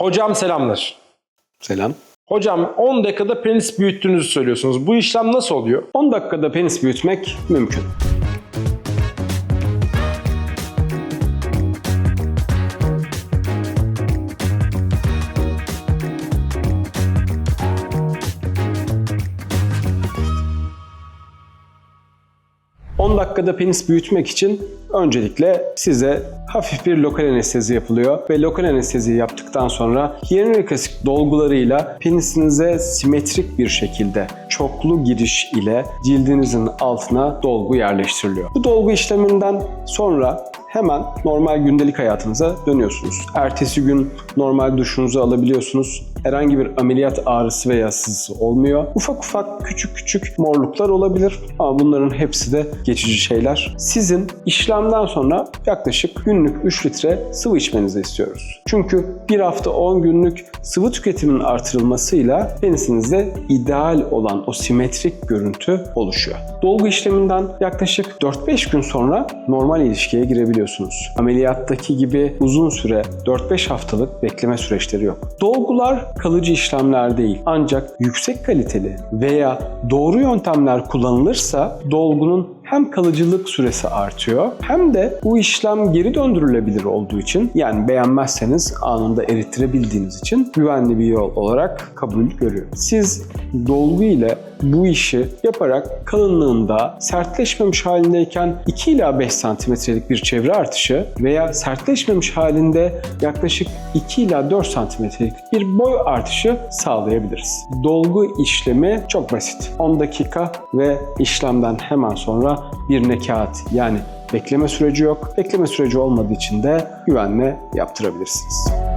Hocam selamlar. Selam. Hocam 10 dakikada penis büyüttüğünüzü söylüyorsunuz. Bu işlem nasıl oluyor? 10 dakikada penis büyütmek mümkün. ...10 dakikada penis büyütmek için öncelikle size hafif bir lokal anestezi yapılıyor ve lokal anestezi yaptıktan sonra hyaluronik asit dolgularıyla penisinize simetrik bir şekilde çoklu giriş ile cildinizin altına dolgu yerleştiriliyor. Bu dolgu işleminden sonra hemen normal gündelik hayatınıza dönüyorsunuz. Ertesi gün normal duşunuzu alabiliyorsunuz. Herhangi bir ameliyat ağrısı veya sızısı olmuyor. Ufak ufak küçük küçük morluklar olabilir ama bunların hepsi de geçici şeyler. Sizin işlemden sonra yaklaşık günlük 3 litre sıvı içmenizi istiyoruz. Çünkü bir hafta 10 günlük sıvı tüketiminin artırılmasıyla penisinizde ideal olan o simetrik görüntü oluşuyor. Dolgu işleminden yaklaşık 4-5 gün sonra normal ilişkiye girebiliyorsunuz. Ameliyattaki gibi uzun süre 4-5 haftalık bekleme süreçleri yok. Dolgular kalıcı işlemler değil ancak yüksek kaliteli veya doğru yöntemler kullanılırsa dolgunun hem kalıcılık süresi artıyor hem de bu işlem geri döndürülebilir olduğu için yani beğenmezseniz anında erittirebildiğiniz için güvenli bir yol olarak kabul görüyor. Siz dolgu ile bu işi yaparak kalınlığında sertleşmemiş halindeyken 2 ila 5 santimetrelik bir çevre artışı veya sertleşmemiş halinde yaklaşık 2 ila 4 santimetrelik bir boy artışı sağlayabiliriz. Dolgu işlemi çok basit. 10 dakika ve işlemden hemen sonra bir nekat yani bekleme süreci yok. Bekleme süreci olmadığı için de güvenle yaptırabilirsiniz.